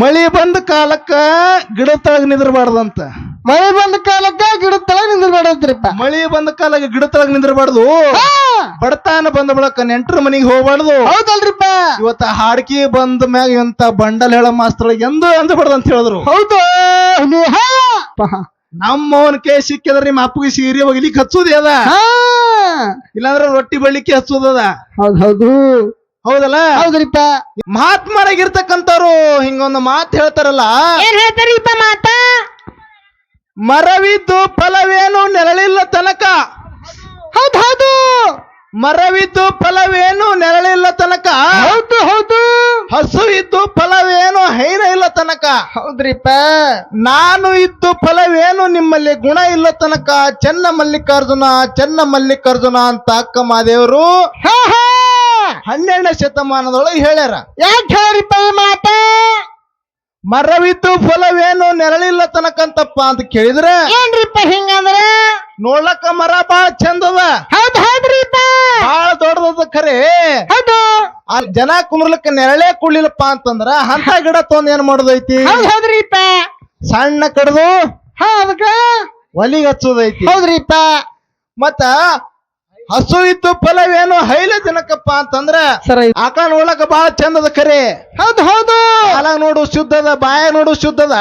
ಮಳಿ ಬಂದ ಕಾಲಕ್ಕ ಗಿಡ ತಳಗ ನಿಂದ್ರಬಾರ್ದಂತ. ಮಳೆ ಬಂದ ಕಾಲಕ್ಕ ಗಿಡ ತಳಗ ನಿಂದ್ರಬೇಡಂತ್ರಿಪ್ಪ ಮಳಿ ಬಂದ ಕಾಲಕ್ಕೆ ಗಿಡ ತಳಗ ನಿಂದ್ರಬಾರ್ದು ಬಡತಾನ ಬಂದ ಬಳಕ ನೆಂಟ್ರ ಮನಿಗೆ ಹೋಗ್ಬಾರ್ದು. ಹೌದಲ್ರಿಪ್ಪ. ಇವತ್ತ ಹಾಡ್ಕಿ ಬಂದ ಮ್ಯಾಗ ಎಂತ ಬಂಡಲ್ ಹೇಳ ಮಾಸ್ತರ ಎಂದು ಅಂದ್ಬಾರ್ದು ಅಂತ ಹೇಳಿದ್ರು. ಹೌದು. ನಮ್ಮವನ್ ಕೈ ಸಿಕ್ಕಿದ್ರೆ ನಿಮ್ಮ ಅಪ್ಪಗೆ ಸೀರೆ ಒಗಿಲಿಕ್ಕೆ ಹಚ್ಚೋದೇ ಅದ. ಇಲ್ಲಾಂದ್ರೆ ರೊಟ್ಟಿ ಬಳ್ಳಿಕ್ಕೆ ಹಚ್ಚೋದದ ಹೌದು ಹೌದು. ಹೌದಲ್ಲ? ಹೌದ್ರಿಪ್ಪ. ಮಹಾತ್ಮರಾಗಿರ್ತಕ್ಕಂಥವ್ರು ಹಿಂಗೊಂದು ಮಾತು ಹೇಳ್ತಾರಲ್ಲ? ಏನ್ ಹೇಳ್ತಾರಿಪ್ಪ ಮಾತ? ಮರವಿದ್ದು ಫಲವೇನು ನೆರಳಿಲ್ಲ ತನಕ. ಹೌದ್ ಹೌದು. ಮರವಿದ್ದು ಫಲವೇನು ನೆರಳಿಲ್ಲ ತನಕ. ಹೌದು ಹೌದು. ಹಸು ಇದ್ದು ಫಲವೇನು ಹೈನ ಇಲ್ಲ ತನಕ. ಹೌದ್ರಿಪ್ಪ. ನಾನು ಇದ್ದು ಫಲವೇನು ನಿಮ್ಮಲ್ಲಿ ಗುಣ ಇಲ್ಲ ತನಕ. ಚೆನ್ನ ಮಲ್ಲಿಕಾರ್ಜುನ ಚೆನ್ನ ಮಲ್ಲಿಕಾರ್ಜುನ ಅಂತ ಅಕ್ಕ ಮಾದೇವರು ಹಾ ಹಾ. ಹನ್ನೆರಡನೇ ಶತಮಾನದೊಳಗೆ ಹೇಳ್ಯಾರ. ಯಾಕೆ ಹೇಳ್ರಿಪ್ಪ ಈ ಮಾತ? ಮರವಿದ್ದು ಫಲವೇನು ನೆರಳಿಲ್ಲ ತನಕಂತಪ್ಪ ಅಂತ ಕೇಳಿದ್ರೆ? ಏನ್ರಿಪ್ಪ ಹಿಂಗಂದ್ರೆ? ನೋಡ್ಲಕ್ಕ ಮರ ಬಾಳ ಚಂದದ. ಹೌದ್ ಹೌದ್ರಿಪ್ಪ. ದೊಡ್ಡದ ಖರೆ. ಹೌದು. ಆ ಜನ ಕುಂದ್ರಲಕ್ಕ ನೆರಳೇ ಕುಳ್ಳಿಲ್ಲಪ್ಪ ಅಂತಂದ್ರ ಅಂತ ಗಿಡ ತೊಂದ್ ಏನ್ ಮಾಡೋದೈತಿ? ಹೌದ್ ಹೌದ್ರಿಪ್ಪ. ಸಣ್ಣ ಕಡ್ದು ಹಾ ಅದಕ್ಕ ಒಲಿಗೆ ಹಚ್ಚೋದೈತಿ. ಹೌದ್ರಿಪ್ಪ. ಮತ್ತ ಹಸು ಇದ್ದು ಫಲವೇನು ಹೈಲ ಜನಕಪ್ಪ ಅಂತಂದ್ರ ಸರ ಆಕ ನೋಡ್ಲಕ್ಕ ಬಹಳ ಚಂದದ ಖರೆ ಹೌದು ಹೌದು. ಅಲ ನೋಡು ಶುದ್ಧದ ಬಾಯ ನೋಡು ಶುದ್ಧದ.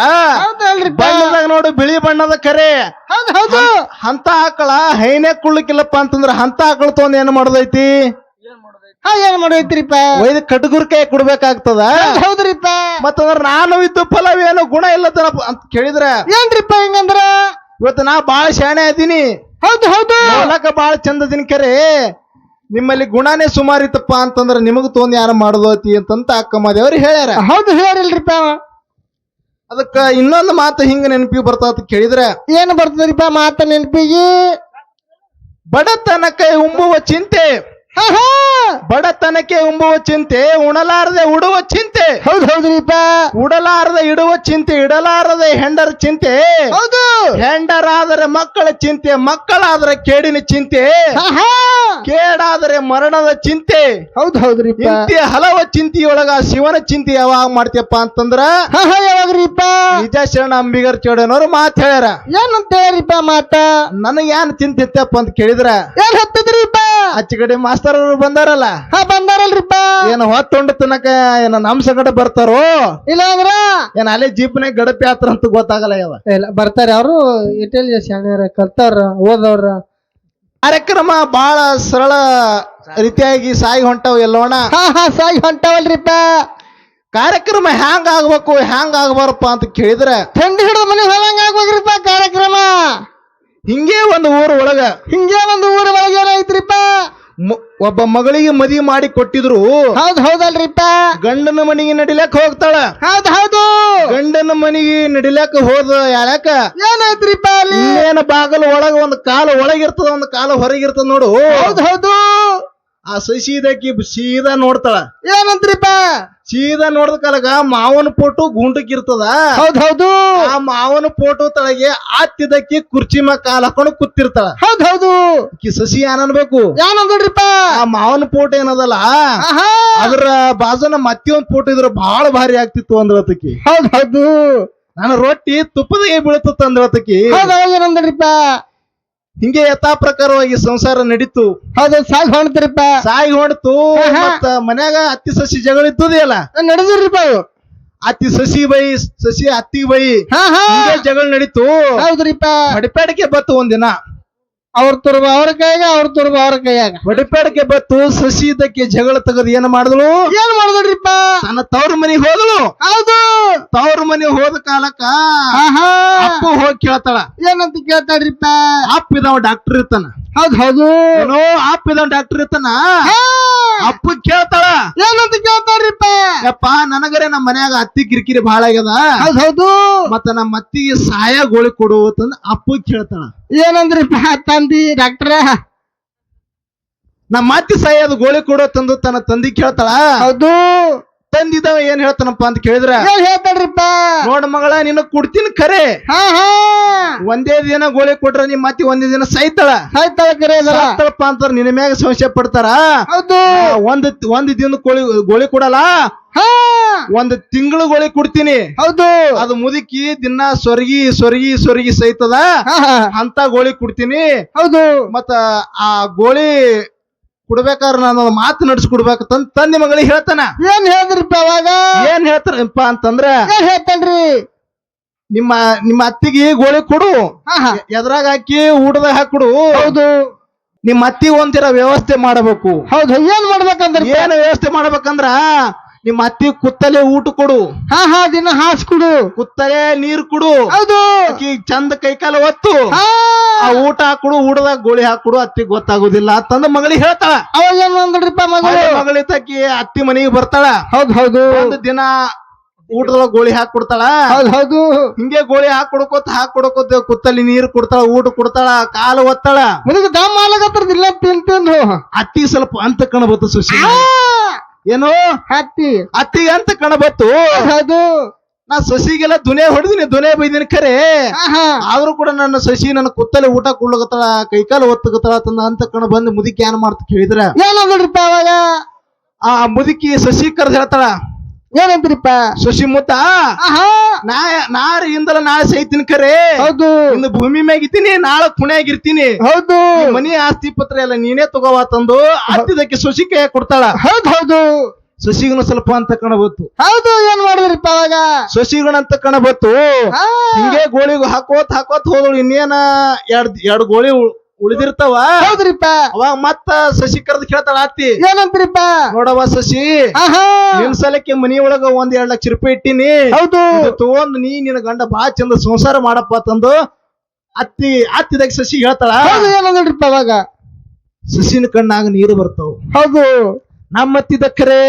ಬಣ್ಣದಾಗ ನೋಡು ಬಿಳಿ ಬಣ್ಣದ ಕರೆ. ಹೌದು ಹೌದು. ಅಂತ ಆಕಳ ಹೈನೆ ಕುಳ್ಳಿಕ್ಕಿಲ್ಲಪ್ಪ ಅಂತಂದ್ರ ಅಂತ ಆಕಳ ತೊಂದ್ ಏನ್ ಮಾಡೋದೈತಿ? ಹಾ ಏನ್ ಮಾಡೋದೈತ್ರಿಪ್ಪ? ಒಯ್ದು ಕಟ್ಗುರ್ಕಾಯಿ ಕೈ ಕೊಡ್ಬೇಕಾಗ್ತದ? ಹೌದ್ ಹೌದ್ರಿಪ್ಪ. ಮತ್ತಂದ್ರ ನಾನು ಇದ್ದು ಫಲವೇನು ಗುಣ ಇಲ್ಲದ ಅಂತ ಕೇಳಿದ್ರ ಏನ್ರಿಪ್ಪ ಹಿಂಗಂದ್ರ? ಇವತ್ತು ನಾ ಬಾಳ ಶಾಣೆ ಅದೀನಿ. ಹೌದು ಹೌದು. ನೋಡಕ ಬಾಳ ಚಂದ ದಿನ ಕರೆ. ನಿಮ್ಮಲ್ಲಿ ಗುಣನೇ ಸುಮಾರಿತ್ತಪ್ಪ ಅಂತಂದ್ರೆ ನಿಮಗ್ ತೊಂದ್ ಯಾರ ಮಾಡೋದೈತಿ ಅಂತಂತ ಅಕ್ಕ ಮಾದೇವ್ರು ಹೇಳ್ಯಾರ. ಹೌದು ಹೇಳಿಲ್ರಿಪ್ಪ ಅದಕ್ಕ ಇನ್ನೊಂದು ಮಾತು ಹಿಂಗ ನೆನಪಿಗೆ ಬರ್ತಾವ ಕೇಳಿದ್ರೆ. ಏನ್ ಬರ್ತದ್ರಿಪ್ಪ ಮಾತ ನೆನಪಿಗೆ? ಕೈ ಉಂಬುವ ಚಿಂತೆ. ಬಡತನಕ್ಕೆ ಉಂಬುವ ಚಿಂತೆ ಉಣಲಾರದೆ ಉಡುವ ಚಿಂತೆ. ಹೌದು ಹೌದ್ರಿಪ್ಪ ಉಡಲಾರದೆ ಇಡುವ ಚಿಂತೆ ಇಡಲಾರದೆ ಹೆಂಡರ ಚಿಂತೆ. ಹೌದು. ಹೆಂಡರಾದರೆ ಮಕ್ಕಳ ಚಿಂತೆ ಮಕ್ಕಳಾದರೆ ಕೇಡಿನ ಚಿಂತೆ. ಕೇಡಾದರೆ ಮರಣದ ಚಿಂತೆ. ಹೌದು ಹೌದ್ರಿ ಇಂತಿ ಹಲವ ಚಿಂತೆಯೊಳಗ ಶಿವನ ಚಿಂತೆ ಯಾವಾಗ ಮಾಡ್ತೀಯಪ್ಪ ಅಂತಂದ್ರ? ಯಾವಾಗ್ರಿಪ್ಪ ನಿಜ ಶರಣ ಅಂಬಿಗರ್ ಚೌಡನವ್ರು ಮಾತು ಹೇಳ್ಯಾರ. ಏನಂತ ಹೇಳ್ರಿಪ್ಪ ಮಾತ? ನನಗ ಏನ್ ಚಿಂತೆ ಇತ್ತಪ್ಪ ಅಂತ ಕೇಳಿದ್ರ? ಏನ್ ಹತ್ತದ್ರಿಪ್ಪ ಅಚ್ಚ ಕಡೆ ಮಾಸ್ತರ್ ಅವರು ಬಂದಾರಲ್ಲ. ಹಾ ಬಂದಾರಲ್ರಿಪ್ಪ. ಏನ ಹೊತ್ತೊಂಡ ತನಕ ಏನ ನಮ್ ಸಂಗಡ ಬರ್ತಾರೋ? ಇಲ್ಲ ಅಂದ್ರ ಏನ ಅಲ್ಲೇ ಜೀಪ್ನಾಗ ಗಡಪಿ ಆತ್ರ ಅಂತ ಗೊತ್ತಾಗಲ್ಲ ಯಾವ ಇಲ್ಲ ಬರ್ತಾರೆ ಅವರು. ಇಂಟೆಲಿಜೆನ್ಸ್ ಶಾಣ್ಯರ ಕಲ್ತಾರ ಓದವ್ರ. ಕಾರ್ಯಕ್ರಮ ಬಹಳ ಸರಳ ರೀತಿಯಾಗಿ ಸಾಯಿ ಹೊಂಟವ್ ಎಲ್ಲೋಣ. ಹಾ ಹಾ ಸಾಗಿ ಹೊಂಟಾವಲ್ರಿಪ್ಪ. ಕಾರ್ಯಕ್ರಮ ಹ್ಯಾಂಗ ಆಗ್ಬೇಕು ಹ್ಯಾಂಗ ಆಗ್ಬಾರಪ್ಪ ಅಂತ ಕೇಳಿದ್ರೆ ಥಂಡಿ ಹಿಡಿದ ಮನೆ ಹೋದಂಗ ಆಗ್ಬೇಕ್ರಿಪ್ಪ ಕಾರ್ಯಕ್ರಮ? ಹಿಂಗೆ ಒಂದು ಊರ ಒಳಗ ಹಿಂಗೆ ಒಂದು ಊರ ಒಳಗೆ ಏನೈತ್ರಿಪ್ಪ ಮ- ಒಬ್ಬ ಮಗಳಿಗೆ ಮದುವೆ ಮಾಡಿ ಕೊಟ್ಟಿದ್ರು. ಹೌದ್ ಹೌದಲ್ರಿಪ್ಪ. ಗಂಡನ ಮನೆಗೆ ನಡಿಲಕ್ ಹೋಗ್ತಾಳ. ಹೌದ್ ಹೌದು. ಮನೆಗೆ ನಡಿಲಾಕ ಹೋದ ಯಾಳ್ಯಾಕ? ಏನೈತ್ರಿಪ್ಪ ಅಲ್ಲಿ? ಏನ ಬಾಗಲ ಒಳಗ ಒಂದ್ ಕಾಲ ಒಳಗಿರ್ತದ ಒಂದ್ ಕಾಲ ಹೊರಗಿರ್ತದ ನೋಡು. ಹೌದು ಹೌದು. ಆ ಸಸಿದಕ್ಕಿ ಸೀದಾ ನೋಡ್ತಾಳ. ಏನಂತ್ರಿಪ್ಪ ಸೀದಾ ನೋಡಿದ ಕಾಲಗ ಮಾವನ ಫೋಟೋ ಗುಂಡಕ್ಕಿರ್ತದ ಹೌದೌದು ಹೌದ್ ಹೌದು. ಆ ಮಾವನ ಫೋಟೋ ತಳಗೆ ಆತ್ತಿದಕ್ಕಿ ಕುರ್ಚಿ ಮ ಕಾಲ್ ಹಾಕೊಂಡು ಕೂತಿರ್ತಾಳ. ಹೌದೌದು ಸಸಿ ಏನನ್ಬೇಕು ಏನಂದ್ರಿಪ್ಪ? ಆ ಮಾವನ ಫೋಟೋ ಏನದಲ್ಲ? ಅದ್ರ ಬಾಜನ ಮತ್ತೆ ಒಂದ್ ಫೋಟೋ ಇದ್ರ ಬಹಳ ಭಾರಿ ಆಗ್ತಿತ್ತು ಅಂದ್ರತಕಿ. ಹೌದ್ ಹೌದು. ನಾನು ರೊಟ್ಟಿ ತುಪ್ಪದಾಗೆ ಬೀಳ್ತಿತ್ತು ಏನಂದ್ರಿಪ್ಪ? ಹಿಂಗೆ ಯಥಾ ಪ್ರಕಾರವಾಗಿ ಸಂಸಾರ ನಡೀತು. ಹೌದು ಸಾಗಿ ಹೊಣ್ತಿರಪ್ಪ ಸಾಯಿ ಹೊಣ್ತು. ಮತ್ತ ಮನ್ಯಾಗ ಅತ್ತಿ ಸಸಿ ಜಗಳ ಇದ್ದದಿಲ್ಲ ನಡೆದಿರಪ್ಪ ಅತ್ತಿ ಸಸಿ ಬೈ ಸಸಿ ಅತ್ತಿ ಬೈ ಜಗಳ ನಡೀತು. ಹೌದ್ರಿಪ್ಪ. ಹೊಡಿಪ್ಯಾಡಿಕೆ ಬತ್ತು ಒಂದಿನ. ಅವ್ರ ತುರ್ಬ ಅವ್ರ ಕೈಯಾಗ ಅವ್ರ ತುರ್ಬ ಅವ್ರ ಕೈಯಾಗ. ಹೊಡಿಪ್ಯಾಡಿಕೆ ಬತ್ತು ಸಸಿ ಇದಕ್ಕೆ ಜಗಳ ತೆಗೆದು ಏನ್ ಮಾಡಿದ್ಲು ಏನ್ ಮಾಡಿದ್ರಿಪ್ಪ ತನ್ನ ತವ್ರ ಮನೆಗೆ ಹೋದಳು ಹೌದು. ತವ್ರ ಮನೆಗೆ ಹೋದ ಕಾಲಕ್ಕ ಅಪ್ಪು ಹೋಗಿ ಕೇಳ್ತಾಳ. ಏನಂತ ಕೇಳ್ತಾಳ್ರಿಪ್ಪ? ಅಪ್ಪ ಇದಾವ ಡಾಕ್ಟರ್ ಇರ್ತಾನ. ಹೌದ್ ಹೌದು. ಏನೋ ಅಪ್ಪ ಇದಾವ ಡಾಕ್ಟರ್ ಇರ್ತಾನ. ಅಪ್ಪ ಕೇಳ್ತಾಳ. ಏನಂತ ಕೇಳ್ತಾಳ್ರಿಪ್ಪ? ಯಪ್ಪ ನನಗರೆ ನಮ್ಮ ಮನ್ಯಾಗ ಅತ್ತಿ ಕಿರಿಕಿರಿ ಬಹಳ ಆಗ್ಯದ. ಹೌದ್ ಹೌದು. ಮತ್ತ ನಮ್ಮ ಅತ್ತಿಗೆ ಸಹಾಯ ಗೋಳಿ ಕೊಡು ಅಂತಂದ್ ಅಪ್ಪ ಕೇಳ್ತಾಳ. ಏನಂದ್ರಿಪ್ಪ ತಂದಿ ಡಾಕ್ಟ್ರ ನಮ್ಮ ಅತ್ತಿ ಸಹಾಯ ಅದು ಗೋಳಿ ಕೊಡು ತಂದು ತನ್ನ ತಂದಿ ಕೇಳ್ತಾಳ. ಹೌದು. ತಂದಿದವ ಏನ್ ಹೇಳ್ತಾನಪ್ಪ ಅಂತ ಕೇಳಿದ್ರ? ಏನ್ ನೋಡ ನೋಡ್ ಮಗಳ ನಿನ್ನ ಕೊಡ್ತೀನಿ ಖರೆ ಹಾ ಹಾ. ಒಂದೇ ದಿನ ಗೋಳಿ ಕೊಟ್ರ ನಿಮ್ಮ ಮತ್ತೆ ಒಂದೇ ದಿನ ಸೈತಳ ಸಾಯ್ತಾಳ ಕರೆ ಅದರ. ಸತ್ತಳಪ್ಪ ಅಂತಾರ ನಿನ್ನ ಮ್ಯಾಗ ಸಂಶಯ ಪಡ್ತಾರ? ಹೌದು. ಆ, ಒಂದ್ ಒಂದ್ ದಿನ ಕೋಳಿ ಗೋಳಿ ಕೊಡಲ್ಲ? ಹಾ. ಒಂದ್ ತಿಂಗಳು ಗೋಳಿ ಕೊಡ್ತೀನಿ. ಹೌದು. ಅದು ಮುದುಕಿ ದಿನ ಸೊರಗಿ ಸೊರಗಿ ಸೊರಗಿ ಸೈತದ? ಹಾ ಹಾ. ಅಂತ ಗೋಳಿ ಕೊಡ್ತೀನಿ. ಹೌದು. ಮತ್ತ ಆ ಗೋಳಿ ಕೊಡ್ಬೇಕಾದ್ರ ನಾನು ಒಂದು ಮಾತು ತಂದ್ ತಂದೆ ಮಗಳಿಗೆ ಹೇಳ್ತಾನ. ಏನ್ ಹೇಳಿದ್ರಿಪ್ಪ ಅವಾಗ? ಏನ್ ಹೇಳ್ತಾರಪ್ಪ ಅಂತಂದ್ರೆ ಏನ್ ಹೇಳ್ತಾನ್ರಿ? ನಿಮ್ಮ ನಿಮ್ಮ ಅತ್ತಿಗೆ ಗೋಳಿ ಕೊಡು. ಹಾ ಹಾ. ಎದ್ರಾಗ ಹಾಕಿ ಊಟದಾಗ ಹಾಕೊಡು ಹೌದು. ನಿಮ್ಮ ಅತ್ತಿಗೆ ಒಂದಿರ ವ್ಯವಸ್ಥೆ ಮಾಡಬೇಕು. ಹೌದು ಏನ್ ಮಾಡ್ಬೇಕಂದ್ರೆ ಏನ್ ವ್ಯವಸ್ಥೆ ಮಾಡ್ಬೇಕಂದ್ರ ನಿಮ್ಮ ಅತ್ತಿ ಕುತ್ತಲೆ ಊಟ ಕೊಡು. ಹಾ ಹಾ ದಿನ ಹಾಸ್ಕೊಡು ಕುತ್ತಲೆ ನೀರ್ ಕೊಡು. ಹೌದು. ಚಂದ ಕೈಕಾಲ ಒತ್ತು. ಹಾ. ಆ ಊಟ ಹಾಕೊಡು ಊಟದಾಗ ಗೋಳಿ ಹಾಕೊಡು ಅತ್ತಿಗೆ ಗೊತ್ತಾಗುದಿಲ್ಲ ಅಂತಂದ ಮಗಳಿಗೆ ಹೇಳ್ತಾಳ. ಅವಾಗ ಏನ್ ಅಂದ್ರಿಪ್ಪ ಮಗಳು ತಕ್ಕಿ ಅತ್ತಿ ಮನೆಗೆ ಬರ್ತಾಳ. ಹೌದು ಹೌದು. ಒಂದು ದಿನ ಊಟದೊಳಗ ಗೋಳಿ ಹಾಕೊಡ್ತಾಳ ಹೌದು ಹೌದು. ಹಿಂಗೆ ಗೋಳಿ ಹಾಕೊಡ್ಕೋತ ಹಾಕೊಡ್ಕೋತ ಕುತ್ತಲ್ಲಿ ನೀರ್ ಕೊಡ್ತಾಳ ಊಟ ಕೊಡ್ತಾಳ ಕಾಲು ಒತ್ತಾಳ. ಮುದುಗ ದಮ್ ಆಲಾಗತ್ತಿರ್ದಿಲ್ಲ ತಿಂದು ತಿಂದು. ಅತ್ತಿ ಸ್ವಲ್ಪ ಅಂತ ಕಣ ಬತ್ತು ಸುಶಿ ಆ, ಏನು ಹತ್ತಿ. ಹತ್ತಿ ಅಂತ ಕಣಬತ್ತು. ಅದು ನಾ ಸಸಿಗೆಲ್ಲ ದುನೇ ಹೊಡೆದಿನಿ ದುನೇ ಬೈದಿನಿ ಖರೆ. ಆದ್ರೂ ಕೂಡ ನನ್ನ ಸಸಿ ನನ್ನ ಕುತ್ತಲೆ ಊಟ ಕುಳ್ಳಗತ್ತಳ ಕೈಕಾಲು ಒತ್ತಗತ್ತಳ ತಂದ ಅಂತ ಕಣ ಬಂದು ಮುದುಕಿ ಏನ್ ಮಾಡ್ತ ಕೇಳಿದ್ರ? ಅವಾಗ? ಆ ಮುದುಕಿ ಸಸಿ ಕರ್ದ್ ಹೇಳ್ತಾಳ ಏನಂತ್ರಿಪ್ಪ ಸಸಿ ಮುತ್ತ ಆಹಾ. ನಾ ನಾರ ಇಂದಲ ನಾಳೆ ಸೈತಿನ ಕರೆ. ಹೌದು. ಇಂದು ಭೂಮಿ ಮ್ಯಾಗಿದ್ದೀನಿ ನಾಳೆ ಪುಣ್ಯಾಗಿರ್ತೀನಿ ಹೌದು. ಮನಿ ಆಸ್ತಿ ಪತ್ರ ಎಲ್ಲ ನೀನೇ ತಗೋವಾ ತಂದು ಹತ್ತಿದಕ್ಕೆ ಶಶಿ ಕೈ ಕೊಡ್ತಾಳ. ಹೌದು ಹೌದು. ಶಶಿಗುಣ ಸ್ವಲ್ಪ ಅಂತ ಕಣಬತ್ತು ಹೌದು ಏನ್ ಮಾಡಿದ್ರಿಪ್ಪ ಅವಾಗ? ಶಶಿಗುಣ ಅಂತ ಕಣಬತ್ತು ಹಿಂಗೆ ಗೋಳಿಗೂ ಹಾಕೋತ್ ಹಾಕೋತ್ ಹೋದಳು ಇನ್ನೇನ ಎರಡ್ ಎರಡ್ ಗೋಳಿ ಉಳಿದಿರ್ತಾವ? ಹೌದ್ರಿಪ್ಪ. ಅವಾಗ ಮತ್ತ ಸಸಿ ಕರೆದು ಕೇಳ್ತಾಳ ಅತ್ತಿ ಏನಂತ್ರಿಪ್ಪ? ನೋಡವ ಸಸಿ ನಿನ್ ಸಲಕ್ಕೆ ಮನಿ ಒಳಗ ಒಂದ್ ಎರಡ್ ಲಕ್ಷ ರೂಪಾಯಿ ಇಟ್ಟಿನಿ. ಹೌದು. ತಗೊಂಡ್ ನೀ ನಿನ್ನ ಗಂಡ ಬಾ ಚಂದ ಸಂಸಾರ ಮಾಡಪ್ಪ ತಂದು ಅತ್ತಿ ಅತ್ತಿದಾಗ ಸಸಿ ಹೇಳ್ತಾಳ. ಹೌದು ಏನಂದ್ರಿಪ್ಪ ಅವಾಗ? ಸಸಿನ ಕಣ್ಣಾಗ ನೀರು ಬರ್ತಾವ. ಹೌದು. ನಮ್ಮ ಅತ್ತಿದ ಖರೆ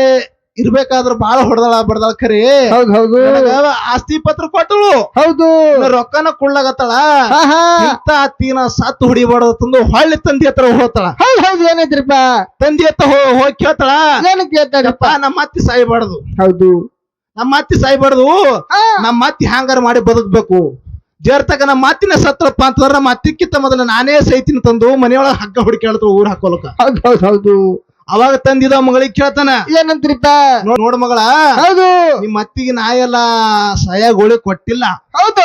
ಇರ್ಬೇಕಾದ್ರ ಬಾಳ ಹೊಡೆದಾಳ ಬಡದಾಳ ಖರೆ. ಹೌದು ಹೌದು. ಆಸ್ತಿ ಪತ್ರ ಕೊಟ್ಟಳು. ಹೌದು. ರೊಕ್ಕನ ಕೊಳ್ಳಾಗತ್ತಾಳ. ತೀನ ಇಂತ ಸತ್ತು ಹೊಡಿಬಾರ್ದು ತಂದು ಹೊಳ್ಳಿ ತಂದಿ ಹತ್ರ ಹೋಗ್ತಾಳ. ಹೌದು ಹೌದು ಏನೈತ್ರಿಪ್ಪ ತಂದಿ ಹತ್ರ ಹೋಗಿ ಕೇಳ್ತಾಳ. ಏನಕ್ಕೆ ನಮ್ಮ ಅತ್ತಿ ಸಾಯ್ಬಾರ್ದು. ಹೌದು. ನಮ್ಮ ಅತ್ತಿ ಸಾಯ್ಬಾರ್ದು. ನಮ್ಮ ಅತ್ತಿ ಹ್ಯಾಂಗಾರ ಮಾಡಿ ಬದುಕ್ಬೇಕು. ಜರ್ತಕ ನಮ್ಮ ಅತ್ತಿನ ಸತ್ರಪ್ಪ ಅಂತಂದ್ರ ನಮ್ಮ ಅತ್ತಿಕ್ಕಿಂತ ಮೊದಲ ನಾನೇ ಸೈತಿನ ತಂದು ಮನೆಯೊಳಗ ಹಗ್ಗ ಹುಡುಕಿ ಊರ್ ಹಾಕೋಲಕ ಹೌದು ಹೌದು ಹೌದು. ಅವಾಗ ತಂದಿದ ಮಗಳಿಗೆ ಕೇಳ್ತಾನ. ಏನಂತ್ರಿಪ್ಪ? ನೋಡ್ ನೋಡ್ ಮಗಳ. ಹೌದು. ನಿಮ್ಮ ಅತ್ತಿಗೆ ನಾಯೆಲ್ಲ ಸಹಾಯ ಗೋಳಿ ಕೊಟ್ಟಿಲ್ಲ. ಹೌದು.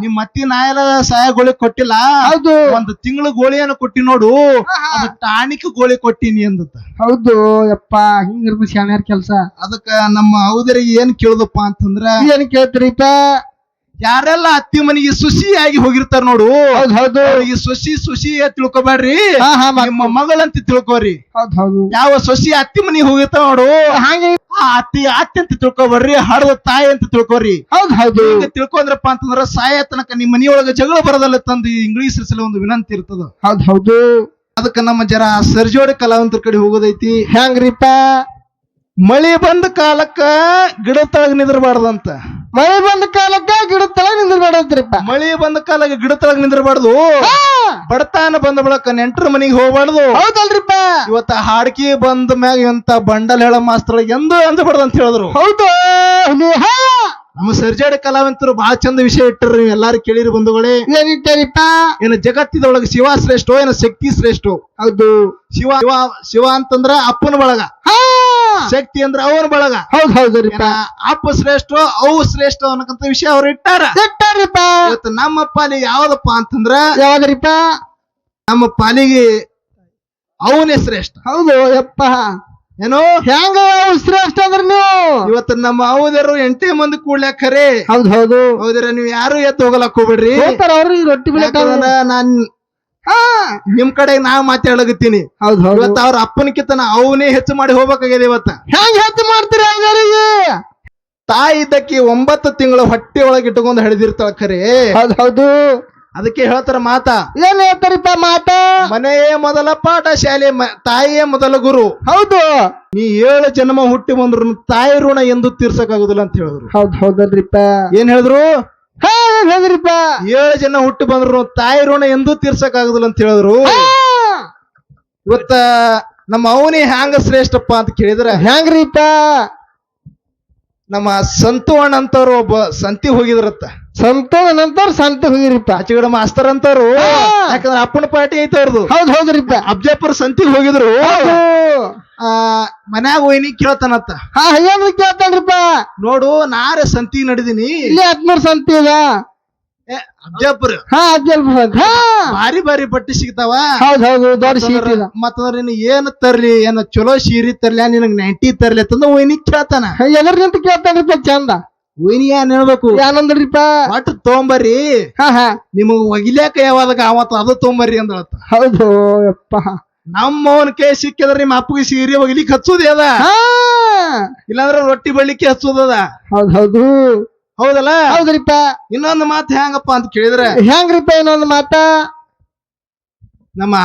ನಿಮ್ಮ ಅತ್ತಿ ನಾಯೆಲ್ಲ ಸಹಾಯ ಗೋಳಿ ಕೊಟ್ಟಿಲ್ಲ. ಹೌದು. ಒಂದು ತಿಂಗಳ ಗೋಳಿಯನ್ನು ಕೊಟ್ಟಿ ನೋಡು. ಅದು ಟಾಣಿಕ್ ಗೋಳಿ ಕೊಟ್ಟಿನಿ ಅಂದತ್ತ. ಹೌದು. ಯಪ್ಪ ಹಿಂಗಿರ್ದು ಶಾಣ್ಯಾರ ಕೆಲ್ಸ. ಅದಕ್ಕ ನಮ್ಮ ಹೌದರಿಗೆ ಏನ್ ಕೇಳುದಪ್ಪ ಅಂತಂದ್ರ ಏನ್ ಕೇಳ್ತೀರಿಪ್ಪ? ಯಾರೆಲ್ಲ ಅತ್ತಿ ಮನೆಗೆ ಆಗಿ ಹೋಗಿರ್ತಾರ ನೋಡು. ಹೌದು ಹೌದು. ಈ ಸೊಸಿ ಸುಸಿ ತಿಳ್ಕೊಬ್ಯಾಡ್ರಿ. ಹಾ ಹಾ ನಿಮ್ಮ ಮಗಳಂತ ತಿಳ್ಕೊರಿ. ಹೌದು ಹೌದು. ಯಾವ ಸೊಸಿ ಅತ್ತಿ ಮನೆಗೆ ಹೋಗಿರ್ತಾವ ನೋಡು. ಹಾಗೆ. ಆ ಅತ್ತಿ ಅತ್ತಿ ಅಂತ ತಿಳ್ಕೊಬರ್ರಿ ಹಡದ ತಾಯಿ ಅಂತ ತಿಳ್ಕೊರಿ. ಹೌದ್ ಹೌದು. ಹಿಂಗ ತಿಳ್ಕೊಂಡ್ರಪ್ಪ ಅಂತಂದ್ರ ಸಾಯ ತನಕ ನಿಮ್ಮ ಮನಿಯೊಳಗ ಜಗಳ ಬರದಲ್ಲ ತಂದು ಇಂಗ್ಲಿಷ್ ಸಲ ಒಂದು ವಿನಂತಿ ಇರ್ತದ. ಹೌದ್ ಹೌದು. ಅದಕ್ಕ ನಮ್ಮ ಜರ ಸರ್ಜೋಡಿ ಕಲಾವಂತರ ಕಡೆ ಹೋಗೋದೈತಿ. ಹೆಂಗ್ರಿಪ್ಪ? ಮಳಿ ಬಂದ ಕಾಲಕ್ಕ ಗಿಡ ತಳಗ ನಿಂದ್ರಬಾರ್ದಂತ. ಮಳೆ ಬಂದ ಕಾಲಕ್ಕ ಗಿಡ ತಳಗ ನಿಂದ್ರಬೇಡಂತ್ರಿಪ್ಪ ಮಳಿ ಬಂದ ಕಾಲಕ್ಕೆ ಗಿಡ ತಳಗ ನಿಂದ್ರಬಾರ್ದು ಬಡತಾನ ಬಂದ ಬಳಕ ನೆಂಟರ ಮನಿಗೆ ಹೋಗ್ಬಾರ್ದು. ಹೌದಲ್ರಿಪ್ಪ. ಇವತ್ತ ಹಾಡ್ಕಿ ಬಂದ ಮ್ಯಾಗ ಎಂತ ಬಂಡಲ್ ಹೇಳ ಮಾಸ್ತರ್ ಎಂದು ಅಂದ್ಬಾರ್ದು ಅಂತ ಹೇಳಿದ್ರು. ಹೌದು. ನಮ್ಮ ಸರ್ಜಾಡಿ ಕಲಾವಂತರು ಬಹಳ ಚಂದ ವಿಷಯ ಇಟ್ಟರು ನೀವು ಎಲ್ಲಾರು ಕೇಳಿರಿ ಬಂಧುಗಳೇ. ಏನ ಏನು ಜಗತ್ತಿದೊಳಗೆ ಶಿವ ಶ್ರೇಷ್ಠ ಏನ ಶಕ್ತಿ ಶ್ರೇಷ್ಠ? ಹೌದು. ಶಿವ ಶಿವ ಶಿವ ಅಂತಂದ್ರ ಅಪ್ಪನ ಬಳಗ. ಹಾ. ಶಕ್ತಿ ಅಂದ್ರ ಅವ್ರ ಬಳಗ. ಹೌದು ಏನ ಅಪ್ಪ ಶ್ರೇಷ್ಠ ಅವು ಶ್ರೇಷ್ಠ ಅನ್ನಕಂತ ವಿಷಯ ಅವ್ರು ಇಟ್ಟಾರ. ಇಟ್ಟಾರಿಪ್ಪ ಇವತ್ತು ನಮ್ಮ ಪಾಲಿ ಯಾವ್ದಪ್ಪ ಅಂತಂದ್ರ ಯಾವ್ದ್ರಿಪ್ಪ ನಮ್ಮ ಪಾಲಿಗೆ ಅವನೇ ಶ್ರೇಷ್ಠ. ಹೌದು ಯಪ್ಪ. ಏನೋ? ಹೆಂಗ ಶ್ರೇಷ್ಠ ಅಂದ್ರ ನೀವು? ಇವತ್ತು ನಮ್ಮ ಅವದರು ಎಂಟೇ ಮಂದಿ ಕೂಡ್ಲಾಕ ಖರೆ ಹೌದು ಹೌದು. ಹೌದ್ರ ನೀವ್ ಯಾರು ಎದ್ದು ಹೋಗಲಾಕ್ ಹೋಗ್ಬೇಡ್ರಿ. ಅವ್ರಿಗೆ ರೊಟ್ಟಿ ಯಾಕಂದ್ರ ನಾನ್ ನಿಮ್ ಕಡೆ ನಾ ಮಾತಾಡಗತ್ತೀನಿ ಹೌದು ಇವತ್ತ ಅವ್ರ ಅಪ್ಪನಕಿತನ ಅವನೇ ಹೆಚ್ಚು ಮಾಡಿ ಹೋಗ್ಬೇಕಾಗ್ಯದ ಇವತ್ತ. ಹೆಂಗ್ ಹೆಚ್ಚು ಮಾಡ್ತೀರಿ ಹಂಗಾರಿಗೆ ತಾಯಿ ಇದ್ದಕ್ಕೆ ಒಂಬತ್ತು ತಿಂಗಳು ಹೊಟ್ಟೆ ಒಳಗೆ ಇಟ್ಕೊಂಡು ಹಿಡಿದಿರ್ತಾಳ ಖರೆ. ಹೌದು ಹೌದು. ಅದಕ್ಕೆ ಹೇಳ್ತಾರ ಮಾತ. ಏನ್ ಹೇಳ್ತಾರಿಪ್ಪ ಮಾತ? ಮನೆಯೇ ಮೊದಲ ಪಾಠ ಶಾಲೆ ತಾಯಿಯೇ ಮೊದಲ ಗುರು. ಹೌದು. ನೀ ಏಳು ಜನ್ಮ ಹುಟ್ಟಿ ಬಂದ್ರು ತಾಯಿ ಋಣ ಎಂದು ತೀರ್ಸಕ್ಕಾಗುದಿಲ್ಲ ಅಂತ ಹೇಳಿದ್ರು. ಹೌದು ಹೌದಲ್ರಿಪ್ಪ. ಏನ್ ಹೇಳಿದ್ರು? ಹೇಳಿದ್ರಿಪ್ಪ ಏಳು ಜನ ಹುಟ್ಟು ಬಂದ್ರು ತಾಯಿ ಋಣ ಎಂದೂ ತೀರ್ಸಕ್ಕಾಗುದಿಲ್ಲ ಅಂತ ಹೇಳಿದ್ರು. ಇವತ್ತ ನಮ್ಮ ಅವನಿ ಹ್ಯಾಂಗ ಶ್ರೇಷ್ಠಪ್ಪ ಅಂತ ಕೇಳಿದ್ರ? ಹ್ಯಾಂಗ್ರಿಪ್ಪ? ನಮ್ಮ ಸಂತು ಅಣ್ಣ ಅಂತವ್ರು ಒಬ್ಬ ಸಂತಿ ಹೋಗಿದ್ರತ್ತ. ಸಂತೋಷ ನಂತರ ಸಂತ ಹೋಗಿರಿಪ್ಪ. ಆಚೆಗಡೆ ಮಾಸ್ತರ್ ಅಂತಾರು. ಯಾಕಂದ್ರೆ ಅಪ್ಪನ ಪಾರ್ಟಿ ಐತೆ ಅವ್ರದ್ದು ಹೌದ್ ಹೌದ್ರಿಪ್ಪ ಅಬ್ಜಾಪುರ ಸಂತಿಗೆ ಹೋಗಿದ್ರು. ಆ ಮನ್ಯಾಗ ಹೋಯ್ನಿ ಕೇಳ್ತಾನತ್ತ. ಹಾ ಕೇಳ್ತಾನ್ರಿಪ್ಪ ನೋಡು ನಾರೇ ಸಂತಿ ನಡೆದೀನಿ. ಇಲ್ಲಿ ಹತ್ಮೂರ್ ಸಂತಿ ಅದ. ಅಬ್ಜಾಪುರ. ಹಾ ಸಂತಿ ಹಾ. ಬಾರಿ ಬಾರಿ ಬಟ್ಟೆ ಸಿಗ್ತಾವ. ಹೌದ್ ಹೌದು ದೊಡ್ಡ ಸೀರೆ ಮತ್ತಂದ್ರೆ ನೀನು ಏನು ಏನ್ ತರ್ಲಿ ಏನ ಚಲೋ ಸೀರೆ ತರ್ಲಿ ನಿನಗ್ ನೈಂಟಿ ತರ್ಲಿ ಅಂತಂದ ಹೋಯ್ನಿ ಕೇಳ್ತಾನ. ಎದ್ರ ನಿಂತ ಕೇಳ್ತಾನ್ರಿಪ್ಪ ಚಂದ. ಒಯ್ನಿ ಏನ್ ಹೇಳ್ಬೇಕು? ಏನಂದ್ರಿಪ್ಪ ಒಟ್ಟು ತೊಗೊಂಬರ್ರಿ. ಹಾ ಹಾ. ನಿಮಗ್ ಒಗಿಲ್ಯಾಕ ಯಾವಾಗ ಅವತ್ತ ಅದು ತೊಗೊಂಬರ್ರಿ ಅಂದಳತ್ತ ಹೌದು ಯಪ್ಪ. ನಮ್ಮವನ್ ಕೈ ಸಿಕ್ಕಿದ್ರೆ ನಿಮ್ಮ ಅಪ್ಪಗೆ ಸೀರೆ ಒಗಿಲಿಕ್ಕೆ ಹಚ್ಚೋದೇ ಅದ. ಇಲ್ಲಾಂದ್ರ ರೊಟ್ಟಿ ಬಳ್ಳಿಕ್ಕೆ ಹಚ್ಚೋದದ ಹೌದ್ ಹೌದು. ಹೌದಲ್ಲ? ಹೌದ್ರಿಪ್ಪ. ಇನ್ನೊಂದು ಮಾತು ಹೆಂಗಪ್ಪ ಅಂತ ಕೇಳಿದ್ರೆ ಹೆಂಗ್ರಿಪ್ಪ ಇನ್ನೊಂದು ಮಾತ? ನಮ್ಮ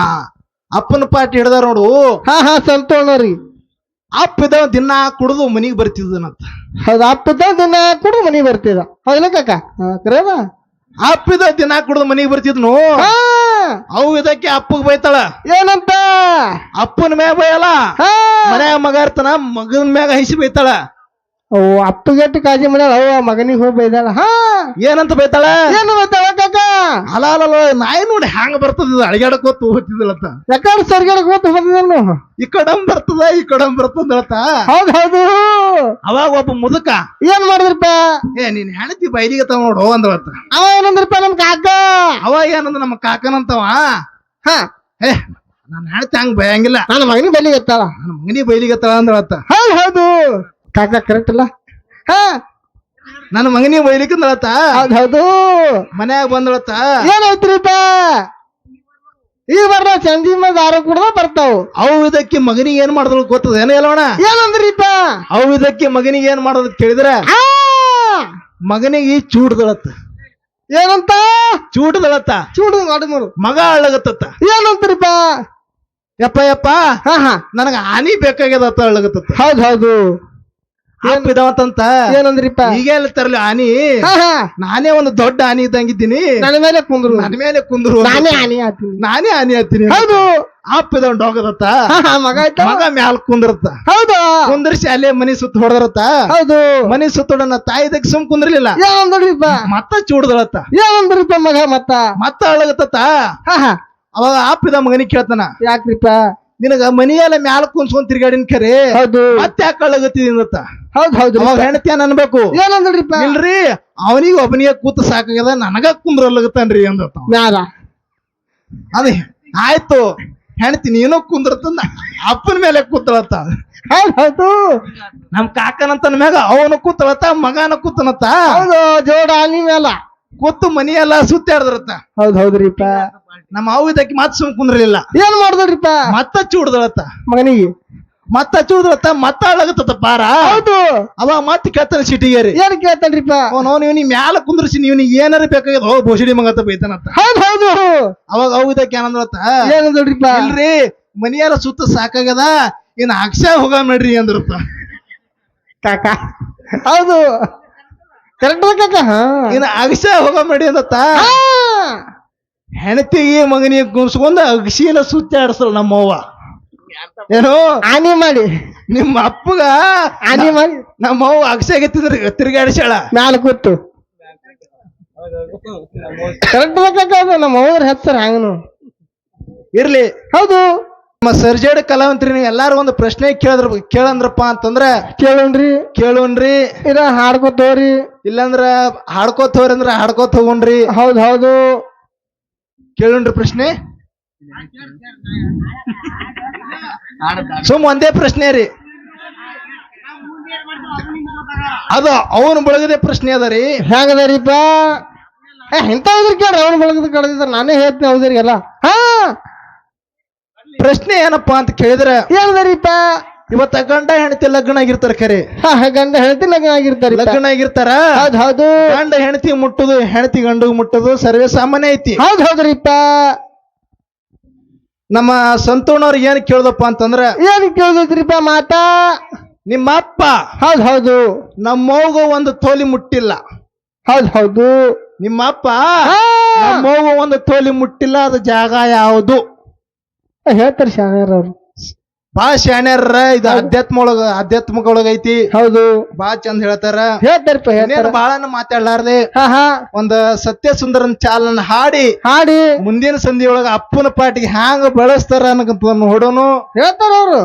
ಅಪ್ಪನ ಪಾಟಿ ಹಿಡ್ದಾರ ನೋಡು. ಹಾ ಹಾ ಸಂತೋಣ ರೀ ಅಪ್ಪ ಇದಾವ ದಿನ ಕುಡಿದು ಮನಿಗೆ ಬರ್ತಿದ್ದನಂತ. ಹೌದು ಅಪ್ಪದ ದಿನ ಕೂಡ ಮನಿ ಬರ್ತಿದ ಹೌದಲ್ಲ ಕಾಕ? ಕರೆಯದ ಅಪ್ಪಿದ ದಿನ ಕುಡಿದು ಮನಿಗ್ ಬರ್ತಿದ್ನು? ಹಾ. ಅವು ಇದಕ್ಕೆ ಅಪ್ಪಗ್ ಬೈತಾಳ. ಏನಂತ? ಅಪ್ಪನ ಮ್ಯಾಗ ಬೈಯಲ್ಲ. ಹಾ. ಮನ್ಯಾಗ ಮಗ ಇರ್ತಾನ ಮಗನ ಮ್ಯಾಗ ಹೈಸಿ ಬೈತಾಳ. ಓ ಅಪ್ಪಗೆಟ್ಟು ಕಾಳಜಿ ಮಾಡ್ಯಾಳ. ಅವ್ವ ಮಗನಿಗೆ ಹೋಗಿ ಬೈದಾಳ. ಹಾ. ಏನಂತ ಬೈತಾಳ? ಏನು ಬೈತಾಳ ಕಾಕ? ಅಲ ಅಲ್ಲ ನಾಯಿ ನೋಡಿ ಹ್ಯಾಂಗ ಬರ್ತದ ಅಳಗ್ಯಾಡಕೋತ ಅಂತ. ಯಾಕಂದ್ರೆ ಸರ್ಗಡೆ ಗೊತ್ತು ಬಂದಿದ್ದನು ಈ ಕಡಂ ಬರ್ತದ ಈ ಕಡಂ ಬರ್ತದ ಹೌದ್ ಹೌದು. ಅವಾಗ ಒಬ್ಬ ಮುದುಕ ಏನ್ ಮಾಡಿದ್ರಪ್ಪ? ಏ ನೀನ್ ಹೆಣತಿ ಬೈಲಿಗೆ ತಗೊಂಡ್ ನೋಡು ಅಂದಳತ್ತ ಅವ ಏನಂದ್ರಪ್ಪ ನಮ್ ಕಾಕ? ಅವ ಏನಂದ್ರ ನಮ್ಮ ಕಾಕನಂತವ? ಹಾ. ಏ ನನ್ನ ಹೆಣತಿ ಹಂಗ ಬಯಂಗಿಲ್ಲ. ನನ್ನ ಮಗನಿಗೆ ಬೈಲಿಗೆ ಎತ್ತಾಳ. ನನ್ನ ಮಗನಿ ಬೈಲಿಗೆ ಎತ್ತಾಳ ಅಂದಳತ್ತ ಹೌದ್ ಹೌದು. ಕಾಕ ಕರೆಕ್ಟ್ ಅಲ್ಲ ಹಾ. ನನ್ನ ಮಗನಿಗೆ ಬೈಲಿಕ್ಕೆ ನಳತ್ತ ಹೌದೌದು ಹೌದು. ಮನ್ಯಾಗ ಬಂದಳತ್ತ ಏನಾಯ್ತ್ರಿಪ್ಪ ಈ ಬರ್ದ ಸಂಜಿ ಮೇಲೆ ಆರೋ ಕೂಡ ಬರ್ತಾವ? ಅವು ಇದಕ್ಕೆ ಮಗನಿಗೆ ಏನ್ ಮಾಡಿದ್ರು ಗೊತ್ತದ? ಏನ ಹೇಳೋಣ ಏನಂದ್ರಿಪ್ಪ ಅವು ಇದಕ್ಕೆ ಮಗನಿಗೆ ಏನ್ ಮಾಡೋದ್ ಕೇಳಿದ್ರ? ಮಗನಿಗೆ ಚೂಡ್ದಳತ್ತ ಏನಂತ? ಚೂಟದಳತ್ತ ಚೂಡು ಮಾಡು ಮಗ. ಅಳ್ಳಗತ್ತ ಏನಂತ್ರಿಪ್ಪ ಯಪ್ಪ ಯಪ್ಪ. ಹಾ ಹಾ. ನನಗ ಆನಿ ಬೇಕಾಗ್ಯದ ಅಳ್ಳಗತ್ತ ಹೌದ್ ಹೌದು. ಇದಾವತ್ತಂತ ಏನಂದ್ರಿಪ್ಪ? ಈಗ ಎಲ್ಲ ತರ್ಲಿ ಆನಿ. ನಾನೇ ಒಂದು ದೊಡ್ಡ ಆನಿ ಇದ್ದಂಗಿದ್ದೀನಿ. ನನ್ನ ಮೇಲೆ ಕುಂದ್ರು. ನನ್ನ ಮೇಲೆ ಕುಂದ್ರು ನಾನೇ ಆನಿ ಆತೀನಿ ನಾನೇ ಆನಿ ಆತೀನಿ ಹೌದು. ಇದಾವ ಡೋಗದತ್ತ ಮಗ ಮಗ ಮ್ಯಾಲ್ ಕುಂದ್ರತ್ತ. ಹೌದು. ಕುಂದ್ರಿಸಿ ಅಲ್ಲೇ ಮನಿ ಸುತ್ತ ಹೊಡೆದರತ್ತ? ಹೌದು. ಮನಿ ಸುತ್ತ ಹೊಡನ ತಾಯಿದಕ್ಕೆ ಸುಮ್ ಕುಂದ್ರಲಿಲ್ಲ? ಏನಂದ್ರಿಪ್ಪ? ಮತ್ತ ಚೂಡ್ದಳತ್ತ ಏನಂದ್ರಿಪ್ಪ ಮಗ ಮತ್ತ? ಮತ್ತ ಅಳಗತ್ತ ಹಾ ಹಾ. ಅವಾಗ ಇದ ಮಗನಿಗೆ ಕೇಳ್ತಾನ ಯಾಕ್ರಿಪ್ಪ? ನಿನಗ ಮನಿಯಲ್ಲ ಮ್ಯಾಲ ಕುಂಸ್ಕೊಂಡ್ ತಿರ್ಗಾಡಿನ ಕರೆ. ಹೌದು. ಮತ್ತೆ ಯಾಕೆ ಅಳಗತ್ತಿದತ್ತ ಹೌದ್ ಹೌದು ಅವಾಗ ಏನಂದ್ರಿ ಏನ್ ಅನ್ಬೇಕು? ಏನಂದ್ರಿಪ್ಪ ಇಲ್ರಿ ಅವನಿಗೆ ಒಬ್ಬನಿಗೆ ಕೂತ ಸಾಕಾಗ್ಯದ ನನಗ ಕುಂದ್ರಲ್ಲಗತ್ತಾನ್ರಿ ಅಂದ ಅದೇ ಆಯ್ತು ಹೆಣ್ತಿ ನೀನು ಕುಂದ್ರತಂದ ಅಪ್ಪನ ಮೇಲೆ ಕೂತಳತ್ತ. ಹೌದ್ ಹೌದು. ನಮ್ ಕಾಕನಂತನ ಮ್ಯಾಗ ಅವನು ಕೂತಳತ್ತ ಮಗನ ಕೂತನತ್ತ. ಹೌದು ಜೋಡ ನೀವೆಲ್ಲ ಮೇಲ ಕೂತು ಎಲ್ಲ ಸುತ್ತಾಡ್ದ್ರತ್ತ ಹೌದ್ ಹೌದ್ರಿಪ್ಪ ನಮ್ಮ ಅವು ಇದಕ್ಕೆ ಮತ್ ಸುಮ್ ಕುಂದ್ರಲಿಲ್ಲ. ಏನ್ ಮಾಡಿದ್ರಿಪ್ಪ ಮತ್ತ ಚೂಡ್ದಳತ್ತ. ಮಗನಿಗೆ? ಮತ್ತ ಹಚ್ಚುದ್ರತ್ತ ಮತ್ತ ಹಾಳಾಗತ್ತ ಪಾರ ಹೌದು. ಅವ ಮತ್ತೆ ಕೇಳ್ತಾನೆ ಸಿಟಿಗೇರಿ ಏನ್ ಕೇಳ್ತಾನ್ರಿಪ್ಪ? ಅವನು ಇವ್ನಿ ಮ್ಯಾಲ ಕುಂದ್ರಿಸಿ ಇವನಿ ಏನಾರ ಬೇಕಾಗ್ಯದ ಹೋಗ್ ಬೋಸಡಿ ಮಂಗತ್ತ ಬೈತಾನತ್ತ ಹೌದು ಹೌದು. ಅವಾಗ ಅವ್ ಇದಕ್ಕೆ ಏನಂದ್ರತ್ತ ಏನಂದ್ರಿಪ್ಪ ಇಲ್ರಿ ಮನಿಯಾರ ಸುತ್ತ ಸಾಕಾಗ್ಯದ ಇನ್ ಅಕ್ಷ ಹೋಗ ನಡ್ರಿ ಅಂದ್ರತ್ತ ಕಾಕ. ಹೌದು. ಕರೆಕ್ಟ್ ಕಾಕ? ಇನ್ ಅಕ್ಷ ಹೋಗ ನಡಿ ಅಂದತ್ತ. ಹೆಣತಿಗೆ ಮಗನಿಗೆ ಗುಂಸ್ಕೊಂಡ ಅಗಸಿಯೆಲ್ಲ ಸುತ್ತಾಡ್ಸಲ್ ನಮ್ಮವ್ವ. ಏನು? ಆನಿ ಮಾಡಿ ನಿಮ್ಮ ಅಪ್ಪಗ ಆನಿ ಮಾಡಿ ನಮ್ಮವ್ವ ಅವ್ ತಿರ್ಗ ತಿರ್ಗಾಡಿಸ್ಯಾಳ. ಮ್ಯಾಲ ಕೂತು. ಕರೆಕ್ಟ್ ಬೇಕಾಗ ನಮ್ಮ ಅವ್ರ ಹೆಸರು ಹಂಗನು. ಇರ್ಲಿ. ಹೌದು. ನಮ್ಮ ಸರ್ಜೇಡ್ ಕಲಾವಂತ್ರಿ ನೀವು ಎಲ್ಲಾರು ಒಂದು ಪ್ರಶ್ನೆ ಕೇಳಿದ್ರ ಕೇಳಂದ್ರಪ್ಪ ಅಂತಂದ್ರ ಕೇಳೋಣ್ರಿ. ಏನೋ ಹಾಡ್ಕೋತ ಹೋಗ್ರಿ ಇಲ್ಲಂದ್ರ ಹಾಡ್ಕೋತ ಹೋಗ್ರಿ ಅಂದ್ರ ಹಾಡ್ಕೋತ ಹೋಗೋಣ್ರಿ ಹೌದ್ ಹೌದು. ಕೇಳೋಣ್ರಿ ಪ್ರಶ್ನೆ. ಸುಮ್ ಒಂದೇ ಪ್ರಶ್ನೆ ರೀ. ಅದು ಅವನು ಬಳಗದೆ ಪ್ರಶ್ನೆ ಅದ ರೀ. ಹೆಂಗದರಿಪ್ಪ? ಏ ಇಂಥ ಕೇಳ್ರಿ ಅವನು ಬಳಗದ ಕಳೆದಿದ್ರ ನಾನೇ ಹೇಳ್ತೀನಿ ಅವ್ರಿಗೆಲ್ಲ ಹಾ? ಪ್ರಶ್ನೆ ಏನಪ್ಪಾ ಅಂತ ಕೇಳಿದ್ರ ಏನದರಿಪ್ಪ ಇವತ್ತ ಗಂಡ ಹೆಂಡತಿ ಲಗ್ನ ಆಗಿರ್ತಾರ ಖರೆ. ಗಂಡ ಹೆಂಡತಿ ಲಗ್ನ ಆಗಿರ್ತಾರೆ ಲಗ್ನ ಆಗಿರ್ತಾರ? ಹೌದ್ ಹೌದು. ಗಂಡ ಹೆಂಡತಿ ಮುಟ್ಟುದು ಹೆಂಡತಿ ಗಂಡು ಮುಟ್ಟುದು ಸರ್ವೇ ಸಾಮಾನ್ಯ ಐತಿ. ಹೌದ್ ಹೌದ್ರಿಪ್ಪ. ನಮ್ಮ ಸಂತೋಣವ್ರಿಗೆ ಏನ್ ಕೇಳ್ದಪ್ಪ ಅಂತಂದ್ರೆ ಏನ್ ಕೇಳಿದ್ರಿಪ್ಪ ಮಾತಾ? ನಿಮ್ಮ ಅಪ್ಪ ಹೌದ್ ಹೌದು. ನಮ್ಮವ್ಗ ಒಂದು ತೋಲಿ ಮುಟ್ಟಿಲ್ಲ. ಹೌದ್ ಹೌದು. ನಿಮ್ಮ ಅಪ್ಪ. ನಮ್ಮವ್ಗ ಒಂದು ತೋಲಿ ಮುಟ್ಟಿಲ್ಲ ಅದು ಜಾಗ ಯಾವುದು? ಹೇಳ್ತಾರೆ ಶಾಣ್ಯಾರ ಅವ್ರು ಬಾ ಶಾಣ್ಯಾರ ಇದು ಅಧ್ಯಾತ್ಮ ಒಳಗ ಅಧ್ಯಾತ್ಮಕ ಒಳಗ ಐತಿ ಹೌದು. ಬಾ ಚಂದ ಹೇಳ್ತಾರ. ಹೇಳ್ತಾರಪ್ಪ ಹೇಳ್ತಾರ. ಬಾಳನ ಮಾತಾಡ್ಲಾರ್ದೆ. ಒಂದ ಸತ್ಯ ಸುಂದರನ್ ಚಾಲನ ಹಾಡಿ ಹಾಡಿ. ಮುಂದಿನ ಸಂಧಿ ಒಳಗ ಅಪ್ಪನ ಪಾಟಿಗೆ ಹ್ಯಾಂಗ ಬಳಸ್ತಾರ ಅನ್ನಕಂತ ನೋಡೋನು. ಹೇಳ್ತಾರ ಅವ್ರು.